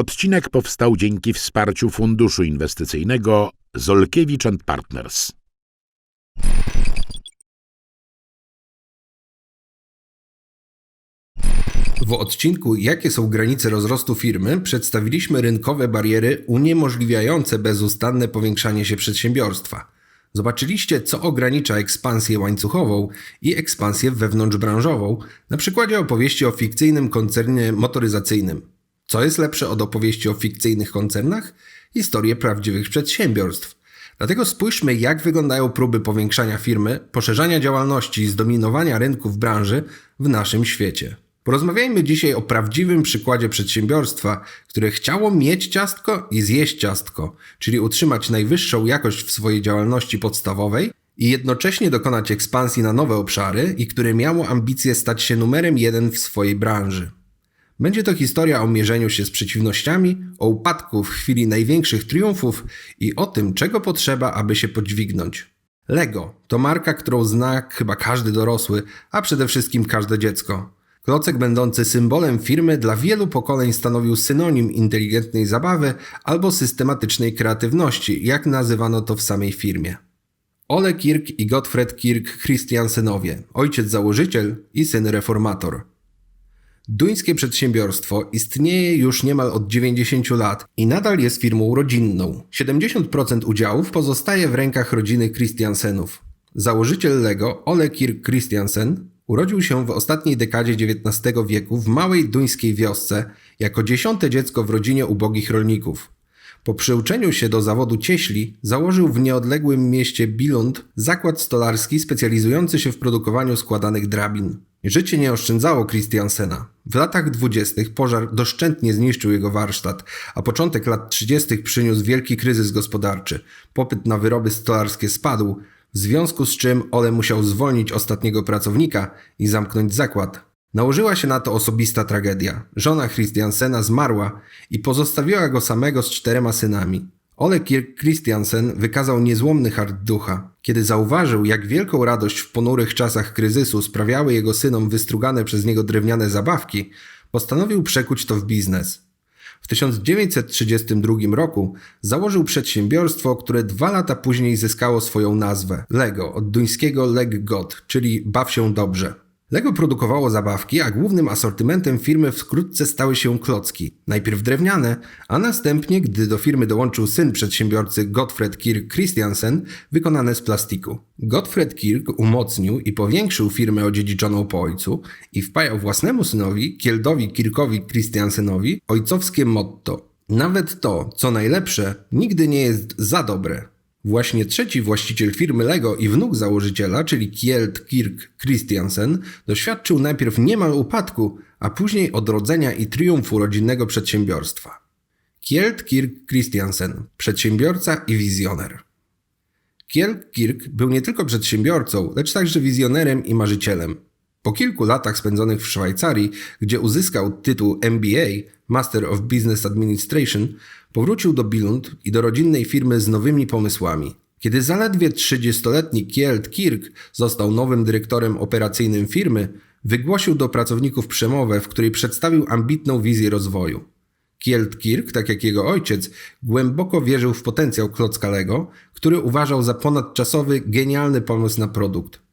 Odcinek powstał dzięki wsparciu Funduszu Inwestycyjnego Zolkiewicz Partners. W odcinku Jakie są granice rozrostu firmy przedstawiliśmy rynkowe bariery uniemożliwiające bezustanne powiększanie się przedsiębiorstwa. Zobaczyliście, co ogranicza ekspansję łańcuchową i ekspansję wewnątrzbranżową na przykładzie opowieści o fikcyjnym koncernie motoryzacyjnym. Co jest lepsze od opowieści o fikcyjnych koncernach? Historie prawdziwych przedsiębiorstw. Dlatego spójrzmy, jak wyglądają próby powiększania firmy, poszerzania działalności i zdominowania rynku w branży w naszym świecie. Porozmawiajmy dzisiaj o prawdziwym przykładzie przedsiębiorstwa, które chciało mieć ciastko i zjeść ciastko, czyli utrzymać najwyższą jakość w swojej działalności podstawowej i jednocześnie dokonać ekspansji na nowe obszary i które miało ambicje stać się numerem jeden w swojej branży. Będzie to historia o mierzeniu się z przeciwnościami, o upadku w chwili największych triumfów i o tym, czego potrzeba, aby się podźwignąć. Lego to marka, którą zna chyba każdy dorosły, a przede wszystkim każde dziecko. Klocek będący symbolem firmy dla wielu pokoleń stanowił synonim inteligentnej zabawy albo systematycznej kreatywności, jak nazywano to w samej firmie. Ole Kirk i Gottfried Kirk Christiansenowie, ojciec założyciel i syn reformator. Duńskie przedsiębiorstwo istnieje już niemal od 90 lat i nadal jest firmą rodzinną. 70% udziałów pozostaje w rękach rodziny Christiansenów. Założyciel Lego, Ole Kirk Christiansen, urodził się w ostatniej dekadzie XIX wieku w małej duńskiej wiosce jako dziesiąte dziecko w rodzinie ubogich rolników. Po przyuczeniu się do zawodu cieśli założył w nieodległym mieście Billund zakład stolarski specjalizujący się w produkowaniu składanych drabin. Życie nie oszczędzało Christiansena. W latach dwudziestych pożar doszczętnie zniszczył jego warsztat, a początek lat trzydziestych przyniósł wielki kryzys gospodarczy. Popyt na wyroby stolarskie spadł, w związku z czym Ole musiał zwolnić ostatniego pracownika i zamknąć zakład. Nałożyła się na to osobista tragedia. Żona Christiansena zmarła i pozostawiła go samego z czterema synami. Ole Christiansen wykazał niezłomny hart ducha. Kiedy zauważył, jak wielką radość w ponurych czasach kryzysu sprawiały jego synom wystrugane przez niego drewniane zabawki, postanowił przekuć to w biznes. W 1932 roku założył przedsiębiorstwo, które dwa lata później zyskało swoją nazwę Lego od duńskiego Leg God, czyli baw się dobrze. Lego produkowało zabawki, a głównym asortymentem firmy wkrótce stały się klocki. Najpierw drewniane, a następnie, gdy do firmy dołączył syn przedsiębiorcy Gottfried Kirk Christiansen, wykonane z plastiku. Gottfried Kirk umocnił i powiększył firmę odziedziczoną po ojcu i wpajał własnemu synowi, Kieldowi Kirkowi Christiansenowi, ojcowskie motto. Nawet to, co najlepsze, nigdy nie jest za dobre. Właśnie trzeci właściciel firmy Lego i wnuk założyciela, czyli Kjeld Kirk Christiansen, doświadczył najpierw niemal upadku, a później odrodzenia i triumfu rodzinnego przedsiębiorstwa. Kjeld Kirk Christiansen, przedsiębiorca i wizjoner. Kjeld Kirk był nie tylko przedsiębiorcą, lecz także wizjonerem i marzycielem. Po kilku latach spędzonych w Szwajcarii, gdzie uzyskał tytuł MBA, Master of Business Administration, powrócił do Billund i do rodzinnej firmy z nowymi pomysłami. Kiedy zaledwie 30-letni Kielt Kirk został nowym dyrektorem operacyjnym firmy, wygłosił do pracowników przemowę, w której przedstawił ambitną wizję rozwoju. Kielt Kirk, tak jak jego ojciec, głęboko wierzył w potencjał klocka Lego, który uważał za ponadczasowy, genialny pomysł na produkt.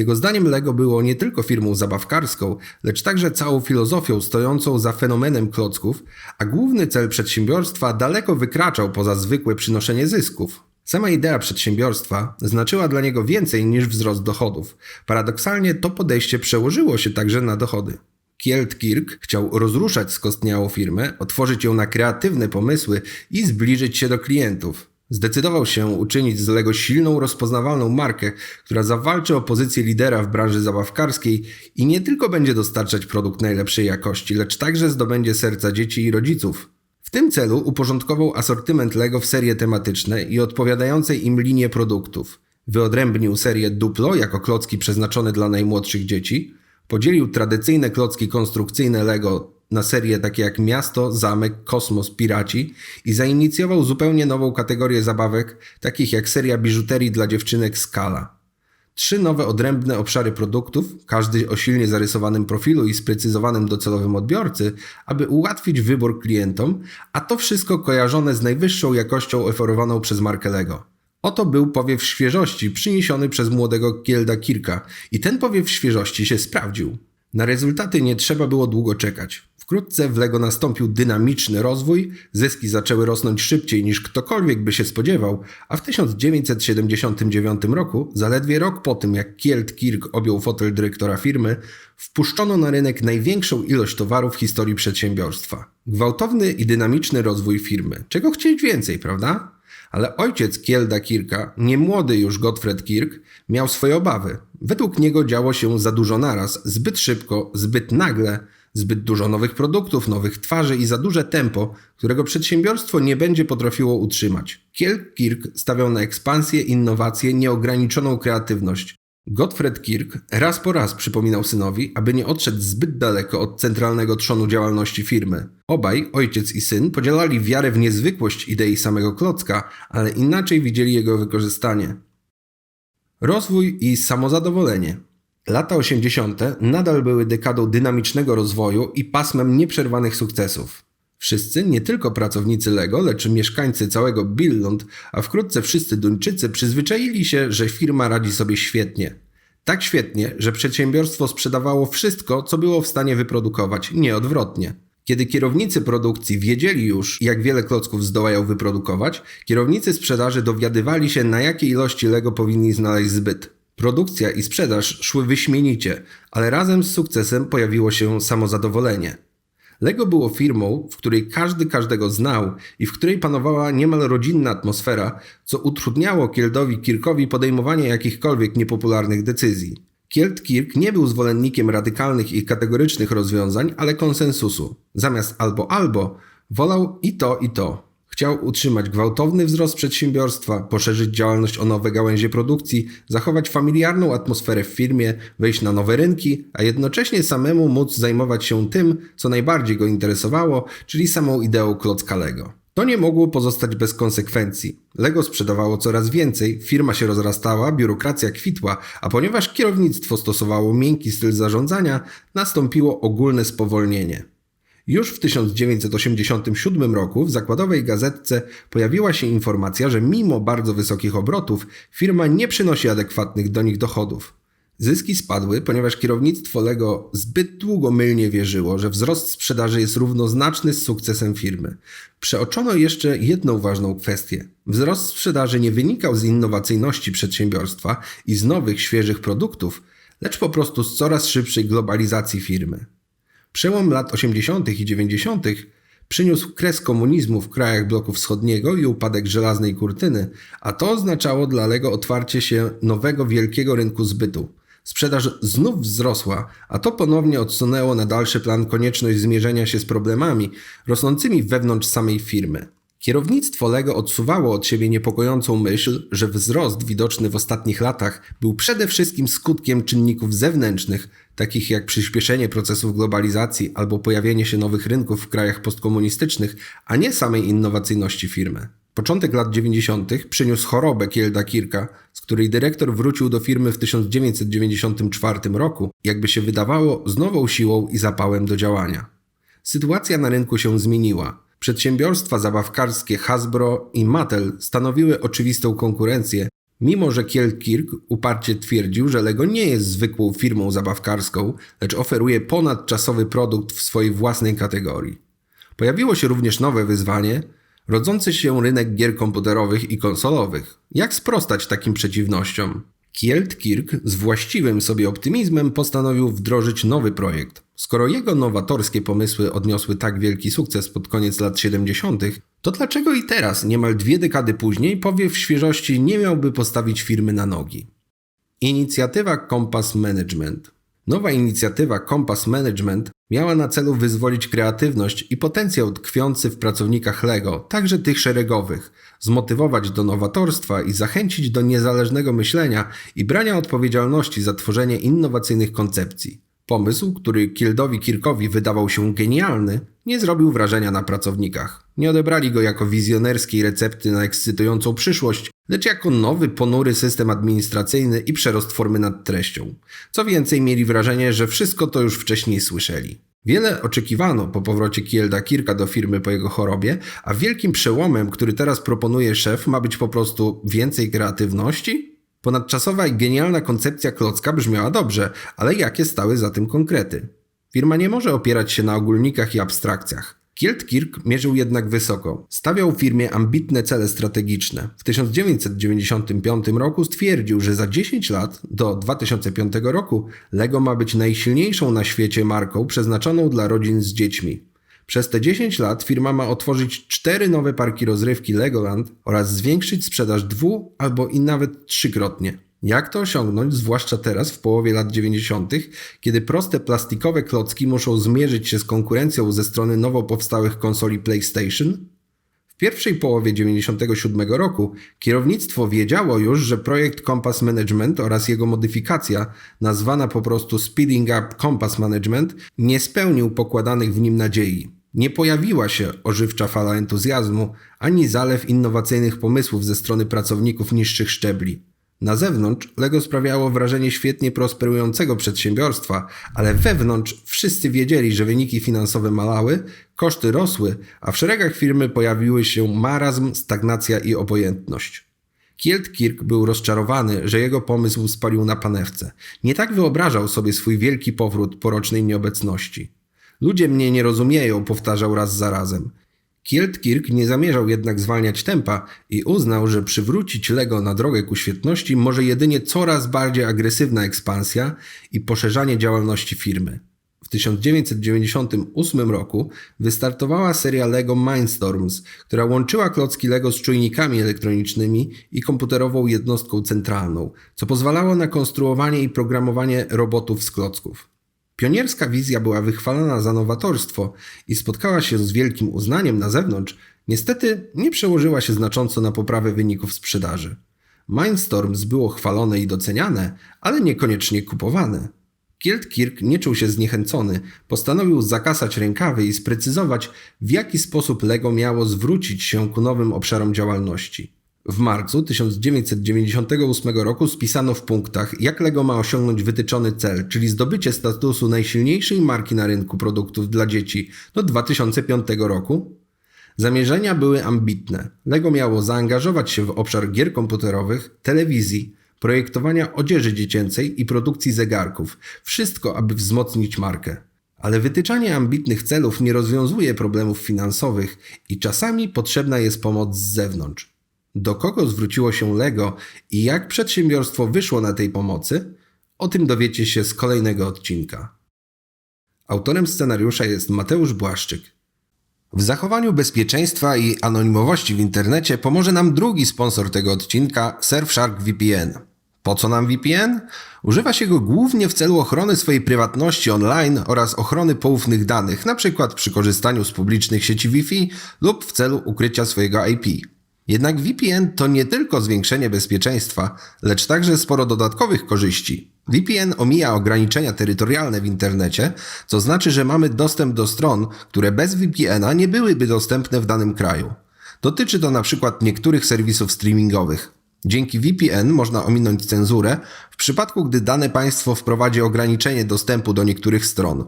Jego zdaniem Lego było nie tylko firmą zabawkarską, lecz także całą filozofią stojącą za fenomenem klocków, a główny cel przedsiębiorstwa daleko wykraczał poza zwykłe przynoszenie zysków. Sama idea przedsiębiorstwa znaczyła dla niego więcej niż wzrost dochodów. Paradoksalnie to podejście przełożyło się także na dochody. Kielt Kirk chciał rozruszać skostniałą firmę, otworzyć ją na kreatywne pomysły i zbliżyć się do klientów. Zdecydował się uczynić z Lego silną, rozpoznawalną markę, która zawalczy o pozycję lidera w branży zabawkarskiej i nie tylko będzie dostarczać produkt najlepszej jakości, lecz także zdobędzie serca dzieci i rodziców. W tym celu uporządkował asortyment Lego w serie tematyczne i odpowiadające im linie produktów. Wyodrębnił serię Duplo jako klocki przeznaczone dla najmłodszych dzieci, podzielił tradycyjne klocki konstrukcyjne Lego na serie takie jak Miasto, Zamek, Kosmos, Piraci i zainicjował zupełnie nową kategorię zabawek, takich jak seria biżuterii dla dziewczynek Skala. trzy nowe odrębne obszary produktów, każdy o silnie zarysowanym profilu i sprecyzowanym docelowym odbiorcy, aby ułatwić wybór klientom, a to wszystko kojarzone z najwyższą jakością oferowaną przez markę Lego. Oto był powiew świeżości przyniesiony przez młodego Kielda Kirka i ten powiew świeżości się sprawdził. Na rezultaty nie trzeba było długo czekać. Wkrótce w Lego nastąpił dynamiczny rozwój, zyski zaczęły rosnąć szybciej niż ktokolwiek by się spodziewał, a w 1979 roku, zaledwie rok po tym jak Kield Kirk objął fotel dyrektora firmy, wpuszczono na rynek największą ilość towarów w historii przedsiębiorstwa. Gwałtowny i dynamiczny rozwój firmy. Czego chcieć więcej, prawda? Ale ojciec Kielda Kirka, niemłody już Gottfried Kirk, miał swoje obawy. Według niego działo się za dużo naraz, zbyt szybko, zbyt nagle, zbyt dużo nowych produktów, nowych twarzy i za duże tempo, którego przedsiębiorstwo nie będzie potrafiło utrzymać. Kield Kirk stawiał na ekspansję, innowacje, nieograniczoną kreatywność. Gottfried Kirk raz po raz przypominał synowi, aby nie odszedł zbyt daleko od centralnego trzonu działalności firmy. Obaj, ojciec i syn, podzielali wiarę w niezwykłość idei samego klocka, ale inaczej widzieli jego wykorzystanie. Rozwój i samozadowolenie. Lata 80. nadal były dekadą dynamicznego rozwoju i pasmem nieprzerwanych sukcesów. Wszyscy, nie tylko pracownicy Lego, lecz mieszkańcy całego Billund, a wkrótce wszyscy Duńczycy przyzwyczaili się, że firma radzi sobie świetnie. Tak świetnie, że przedsiębiorstwo sprzedawało wszystko, co było w stanie wyprodukować, nie odwrotnie. Kiedy kierownicy produkcji wiedzieli już, jak wiele klocków zdołają wyprodukować, kierownicy sprzedaży dowiadywali się, na jakie ilości Lego powinni znaleźć zbyt. Produkcja i sprzedaż szły wyśmienicie, ale razem z sukcesem pojawiło się samozadowolenie. Lego było firmą, w której każdy każdego znał i w której panowała niemal rodzinna atmosfera, co utrudniało Kieldowi Kirkowi podejmowanie jakichkolwiek niepopularnych decyzji. Kield Kirk nie był zwolennikiem radykalnych i kategorycznych rozwiązań, ale konsensusu. Zamiast albo albo, wolał i to i to. Chciał utrzymać gwałtowny wzrost przedsiębiorstwa, poszerzyć działalność o nowe gałęzie produkcji, zachować familiarną atmosferę w firmie, wejść na nowe rynki, a jednocześnie samemu móc zajmować się tym, co najbardziej go interesowało, czyli samą ideą klocka Lego. To nie mogło pozostać bez konsekwencji. Lego sprzedawało coraz więcej, firma się rozrastała, biurokracja kwitła, a ponieważ kierownictwo stosowało miękki styl zarządzania, nastąpiło ogólne spowolnienie. Już w 1987 roku w zakładowej gazetce pojawiła się informacja, że mimo bardzo wysokich obrotów firma nie przynosi adekwatnych do nich dochodów. Zyski spadły, ponieważ kierownictwo Lego zbyt długo mylnie wierzyło, że wzrost sprzedaży jest równoznaczny z sukcesem firmy. Przeoczono jeszcze jedną ważną kwestię. Wzrost sprzedaży nie wynikał z innowacyjności przedsiębiorstwa i z nowych, świeżych produktów, lecz po prostu z coraz szybszej globalizacji firmy. Przełom lat 80. i 90. przyniósł kres komunizmu w krajach bloku wschodniego i upadek żelaznej kurtyny, a to oznaczało dla Lego otwarcie się nowego wielkiego rynku zbytu. Sprzedaż znów wzrosła, a to ponownie odsunęło na dalszy plan konieczność zmierzenia się z problemami rosnącymi wewnątrz samej firmy. Kierownictwo Lego odsuwało od siebie niepokojącą myśl, że wzrost widoczny w ostatnich latach był przede wszystkim skutkiem czynników zewnętrznych, takich jak przyspieszenie procesów globalizacji albo pojawienie się nowych rynków w krajach postkomunistycznych, a nie samej innowacyjności firmy. Początek lat 90. przyniósł chorobę Kielda Kirka, z której dyrektor wrócił do firmy w 1994 roku, jakby się wydawało, z nową siłą i zapałem do działania. Sytuacja na rynku się zmieniła. Przedsiębiorstwa zabawkarskie Hasbro i Mattel stanowiły oczywistą konkurencję, mimo że Kiel Kirk uparcie twierdził, że Lego nie jest zwykłą firmą zabawkarską, lecz oferuje ponadczasowy produkt w swojej własnej kategorii. Pojawiło się również nowe wyzwanie rodzący się rynek gier komputerowych i konsolowych. Jak sprostać takim przeciwnościom? Kield Kirk z właściwym sobie optymizmem postanowił wdrożyć nowy projekt. Skoro jego nowatorskie pomysły odniosły tak wielki sukces pod koniec lat 70., to dlaczego i teraz, niemal dwie dekady później, powiew świeżości nie miałby postawić firmy na nogi? Inicjatywa Compass Management. Nowa inicjatywa Compass Management miała na celu wyzwolić kreatywność i potencjał tkwiący w pracownikach Lego, także tych szeregowych, zmotywować do nowatorstwa i zachęcić do niezależnego myślenia i brania odpowiedzialności za tworzenie innowacyjnych koncepcji. Pomysł, który Kieldowi Kirkowi wydawał się genialny, nie zrobił wrażenia na pracownikach. Nie odebrali go jako wizjonerskiej recepty na ekscytującą przyszłość, lecz jako nowy, ponury system administracyjny i przerost formy nad treścią. Co więcej, mieli wrażenie, że wszystko to już wcześniej słyszeli. Wiele oczekiwano po powrocie Kielda Kirka do firmy po jego chorobie, a wielkim przełomem, który teraz proponuje szef, ma być po prostu więcej kreatywności? Ponadczasowa i genialna koncepcja klocka brzmiała dobrze, ale jakie stały za tym konkrety? Firma nie może opierać się na ogólnikach i abstrakcjach. Kield Kirk mierzył jednak wysoko. Stawiał firmie ambitne cele strategiczne. W 1995 roku stwierdził, że za 10 lat, do 2005 roku, Lego ma być najsilniejszą na świecie marką przeznaczoną dla rodzin z dziećmi. Przez te 10 lat firma ma otworzyć cztery nowe parki rozrywki Legoland oraz zwiększyć sprzedaż dwu albo i nawet trzykrotnie. Jak to osiągnąć, zwłaszcza teraz, w połowie lat 90., kiedy proste plastikowe klocki muszą zmierzyć się z konkurencją ze strony nowo powstałych konsoli PlayStation? W pierwszej połowie 97 roku kierownictwo wiedziało już, że projekt Compass Management oraz jego modyfikacja, nazwana po prostu Speeding Up Compass Management, nie spełnił pokładanych w nim nadziei. Nie pojawiła się ożywcza fala entuzjazmu, ani zalew innowacyjnych pomysłów ze strony pracowników niższych szczebli. Na zewnątrz Lego sprawiało wrażenie świetnie prosperującego przedsiębiorstwa, ale wewnątrz wszyscy wiedzieli, że wyniki finansowe malały, koszty rosły, a w szeregach firmy pojawiły się marazm, stagnacja i obojętność. Kield Kirk był rozczarowany, że jego pomysł spalił na panewce. Nie tak wyobrażał sobie swój wielki powrót po rocznej nieobecności. Ludzie mnie nie rozumieją, powtarzał raz za razem. Kield-Kirk nie zamierzał jednak zwalniać tempa i uznał, że przywrócić Lego na drogę ku świetności może jedynie coraz bardziej agresywna ekspansja i poszerzanie działalności firmy. W 1998 roku wystartowała seria Lego Mindstorms, która łączyła klocki Lego z czujnikami elektronicznymi i komputerową jednostką centralną, co pozwalało na konstruowanie i programowanie robotów z klocków. Pionierska wizja była wychwalana za nowatorstwo i spotkała się z wielkim uznaniem na zewnątrz, niestety nie przełożyła się znacząco na poprawę wyników sprzedaży. Mindstorms było chwalone i doceniane, ale niekoniecznie kupowane. Kirk nie czuł się zniechęcony, postanowił zakasać rękawy i sprecyzować, w jaki sposób Lego miało zwrócić się ku nowym obszarom działalności. W marcu 1998 roku spisano w punktach, jak Lego ma osiągnąć wytyczony cel, czyli zdobycie statusu najsilniejszej marki na rynku produktów dla dzieci do 2005 roku. Zamierzenia były ambitne. Lego miało zaangażować się w obszar gier komputerowych, telewizji, projektowania odzieży dziecięcej i produkcji zegarków. Wszystko, aby wzmocnić markę. Ale wytyczanie ambitnych celów nie rozwiązuje problemów finansowych i czasami potrzebna jest pomoc z zewnątrz. Do kogo zwróciło się Lego i jak przedsiębiorstwo wyszło na tej pomocy? O tym dowiecie się z kolejnego odcinka. Autorem scenariusza jest Mateusz Błaszczyk. W zachowaniu bezpieczeństwa i anonimowości w internecie pomoże nam drugi sponsor tego odcinka Surfshark VPN. Po co nam VPN? Używa się go głównie w celu ochrony swojej prywatności online oraz ochrony poufnych danych, np. przy korzystaniu z publicznych sieci Wi-Fi lub w celu ukrycia swojego IP. Jednak VPN to nie tylko zwiększenie bezpieczeństwa, lecz także sporo dodatkowych korzyści. VPN omija ograniczenia terytorialne w internecie, co znaczy, że mamy dostęp do stron, które bez VPN-a nie byłyby dostępne w danym kraju. Dotyczy to np. niektórych serwisów streamingowych. Dzięki VPN można ominąć cenzurę w przypadku, gdy dane państwo wprowadzi ograniczenie dostępu do niektórych stron.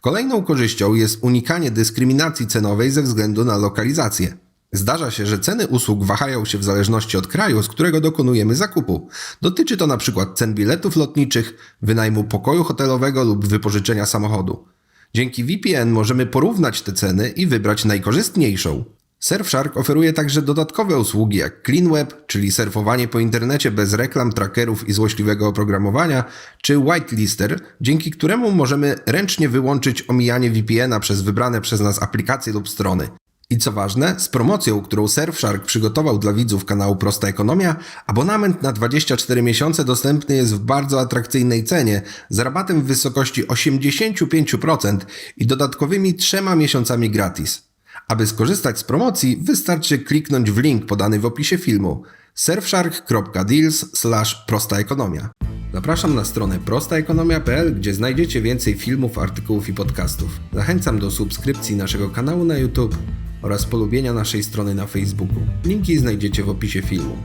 Kolejną korzyścią jest unikanie dyskryminacji cenowej ze względu na lokalizację. Zdarza się, że ceny usług wahają się w zależności od kraju, z którego dokonujemy zakupu. Dotyczy to np. cen biletów lotniczych, wynajmu pokoju hotelowego lub wypożyczenia samochodu. Dzięki VPN możemy porównać te ceny i wybrać najkorzystniejszą. Surfshark oferuje także dodatkowe usługi jak CleanWeb, czyli surfowanie po internecie bez reklam, trackerów i złośliwego oprogramowania, czy Whitelister, dzięki któremu możemy ręcznie wyłączyć omijanie VPN-a przez wybrane przez nas aplikacje lub strony. I co ważne, z promocją, którą Surfshark przygotował dla widzów kanału Prosta Ekonomia, abonament na 24 miesiące dostępny jest w bardzo atrakcyjnej cenie, z rabatem w wysokości 85% i dodatkowymi trzema miesiącami gratis. Aby skorzystać z promocji, wystarczy kliknąć w link podany w opisie filmu surfshark.deals prostaekonomia. Zapraszam na stronę prostaekonomia.pl, gdzie znajdziecie więcej filmów, artykułów i podcastów. Zachęcam do subskrypcji naszego kanału na YouTube oraz polubienia naszej strony na Facebooku. Linki znajdziecie w opisie filmu.